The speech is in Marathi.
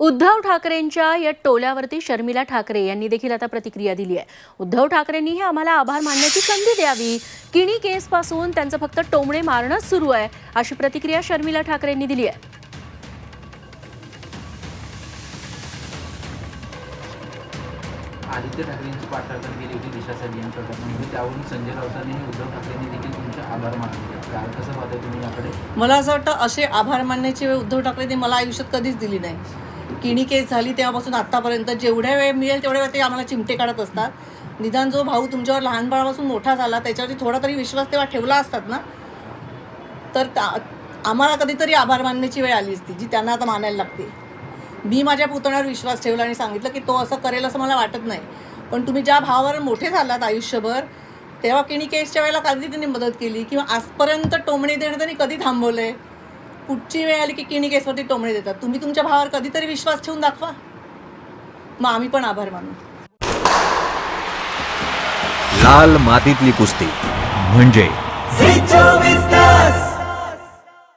उद्धव ठाकरेंच्या या टोल्यावरती शर्मिला ठाकरे यांनी देखील आता प्रतिक्रिया दिली आहे. उद्धव ठाकरेंनीही आम्हाला आभार मानण्याची संधी द्यावी. किणी केसपासून त्यांचं फक्त टोमणे मारणंच सुरू आहे अशी प्रतिक्रिया शर्मिला ठाकरेंनी दिली आहे. आदित्य ठाकरेंची पाठराखण केली होती दिशा सलियन प्रकरणामध्ये त्यावरून संजय राऊतांनी आणि उद्धव ठाकरेंनी देखील तुमचे आभार मानले काय कसं पाहताय तुम्ही याकडे? मला असं वाटतं असे आभार मानण्याची वेळ उद्धव ठाकरेंनी मला आयुष्यात कधीच दिली नाही. किणी केस झाली तेव्हापासून आत्तापर्यंत. जेवढ्या वेळ मिळेल तेवढ्या वेळ ते आम्हाला चिमटे काढत असतात. निदान जो भाऊ तुमच्यावर लहानपणापासून मोठा झाला त्याच्यावरती थोडा तरी विश्वास तेव्हा ठेवला असतात ना? तर त्या- आम्हाला कधीतरी आभार मानण्याची वेळ आली असती जी त्यांना आता मानायला लागते. मी माझ्या पुतण्यावर विश्वास ठेवला आणि सांगितलं की तो असं करेल असं मला वाटत नाही. पण तुम्ही ज्या भावावर मोठे झालात आयुष्यभर तेव्हा किणी केसच्या वेळेला कधी त्यांनी मदत केली? किंवा आजपर्यंत टोमणे देणं त्यांनी कधी थांबवलं आहे पुढची वेळ आली की किणी केसवरती टोमणे देतात? तुम्ही तुमच्या भावावर कधीतरी विश्वास ठेवून दाखवा. मग आम्ही पण आभार मानू. लाल मातीतली कुस्ती. म्हणजे